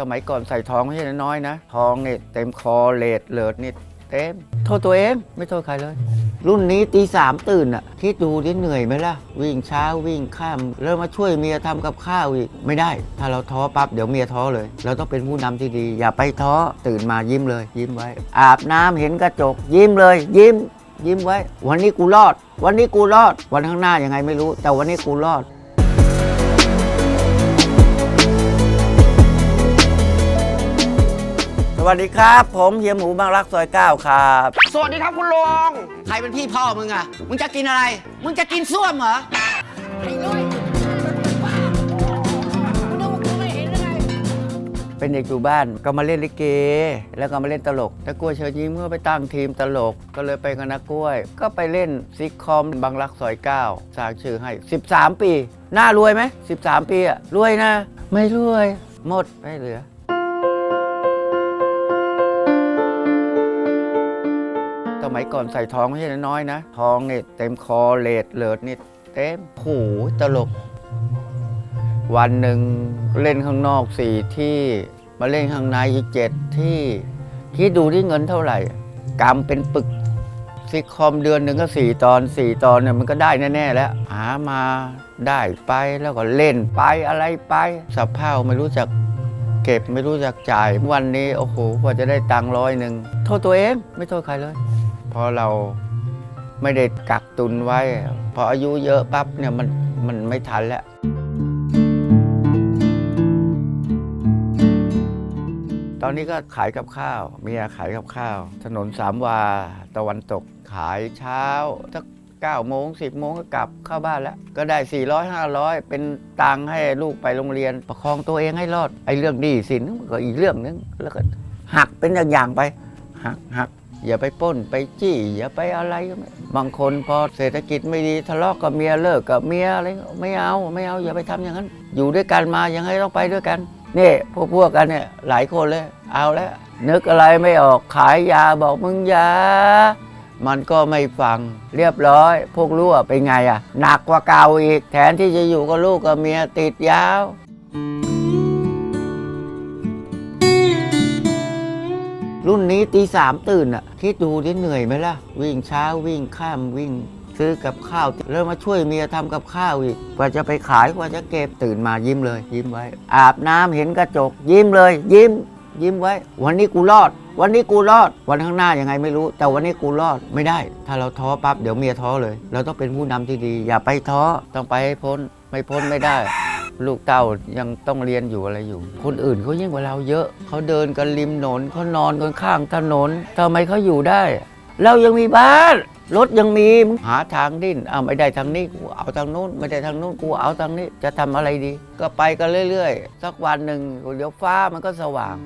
สมัยก่อนใส่ทองไม่ใช่น้อยนะ ทองเนี่ยเต็มคอเลดเลิศนี่เต็ม โทษตัวเองไม่โทษใครเลย รุ่นนี้ตีสามตื่นอะคิดดูที่เหนื่อยไหมล่ะ วิ่งเช้าวิ่งข้ามแล้วมาช่วยเมียทำกับข้าวอีก ไม่ได้ ถ้าเราท้อปั๊บเดี๋ยวเมียท้อเลย เราต้องเป็นผู้นำที่ดี อย่าไปท้อตื่นมายิ้มเลย ยิ้มไว้ อาบน้ำเห็นกระจก ยิ้มเลย ยิ้ม ยิ้มไว้ วันนี้กูรอด วันนี้กูรอด วันข้างหน้ายังไงไม่รู้ แต่วันนี้กูรอด วัสดีครับ ผมเฮียหมูบางรักซอยเก้าครับสวัสดีครับคุณลุงใครเป็นพี่พ่อมึงอะมึงจะกินอะไร มึงจะกินส้วมเหรอ เป็นเด็กอยู่บ้านก็มาเล่นลิเก แล้วก็มาเล่นตลกตะกล้วยเชิญยิ้มก็ไปตั้งทีมตลกก็เลยไปกับนักกล้วย ก็ไปเล่นซิกคอมบางรักซอยเก้าสร้างชื่อให้ 13 ปีน่ารวยไหม 13 ปีอะรวยนะ ไม่รวย หมดไม่เหลือ สมัยก่อนใส่ทองไม่ใช่น้อยนะ ทองเนี่ยเต็มคอเลดเลิศนี่เต็มโหูตลก วันหนึ่งเล่นข้างนอกสี่ที่มาเล่นข้างในอีกเจ็ดที่คิดดูที่เงินเท่าไหร่กรรมเป็นปึกซิคอมเดือนหนึ่งก็สี่ตอนสี่ตอนเนี่ยมันก็ได้แน่ๆแล้ว หามาได้ไปแล้วก็เล่นไปอะไรไปสะเพ่าไม่รู้จักเก็บไม่รู้จักจ่าย วันนี้โอ้โหกว่าจะได้ตังค์ร้อยหนึ่งโทษตัวเอง ไม่โทษใครเลย พอเราไม่ได้กักตุนไว้ พออายุเยอะปั๊บเนี่ยมันมันไม่ทันแล้ว ตอนนี้ก็ขายกับข้าว เมียขายกับข้าว ถนนสามวา ตะวันตกขายเช้าสักเก้าโมงสิบโมงก็กลับเข้าบ้านแล้ว ก็ได้400 500เป็นตังค์ให้ลูกไปโรงเรียน ประคองตัวเองให้รอดไอ้เรื่องหนี้สินมันก็อีกเรื่องนึงแล้วก็หักเป็นอย่างๆไปหักหัก อย่าไปป้นไปจี้ อย่าไปอะไรก็ม่บางคนพอเศรษฐกิจไม่ดีทะเลาะกับเมียเลิกกับเมียอะไรไม่เอาไม่เอาอย่าไปทำอย่างนั้น อยู่ด้วยกันมายังไงต้องไปด้วยกันนี่พวกพวกกันเนี่ยหลายคนเลย เอาแล้วนึกอะไรไม่ออกขายยาบอกมึงยา มันก็ไม่ฟังเรียบร้อย พวกรั่วเป็นไงอะหนักกว่าเก่าอีก แทนที่จะอยู่กับลูกกับเมียติดยาว รุ่นนี้ตีสามตื่นอะคิดดูที่เหนื่อยไหมล่ะ วิ่งเช้าวิ่งข้ามวิ่งซื้อกับข้าวแล้วมาช่วยเมียทำกับข้าวอีกกว่าจะไปขายกว่าจะเก็บตื่นมายิ้มเลย ยิ้มไว้ อาบน้ำเห็นกระจก ยิ้มเลย ยิ้ม ยิ้มไว้ วันนี้กูรอด วันนี้กูรอด วันข้างหน้ายังไงไม่รู้ แต่วันนี้กูรอดไม่ได้ ถ้าเราท้อปั๊บเดี๋ยวเมียท้อเลย เราต้องเป็นผู้นำที่ดี อย่าไปท้อต้องไปให้พ้นไม่พ้นไม่ได้ ลูกเต้ายังต้องเรียนอยู่อะไรอยู่ คนอื่นเขายิ่งกว่าเราเยอะ เขาเดินกันริมถนนเขานอนกันข้างถนนทำไมเขาอยู่ได้ เรายังมีบ้านรถยังมีมึงหาทางดิ้นเอาไม่ได้ทางนี้กูเอาทางนู้น ไม่ได้ทางนู้นกูเอาทางนี้จะทำอะไรดี ก็ไปกันเรื่อยๆ สักวันหนึ่งเดี๋ยวฟ้ามันก็สว่าง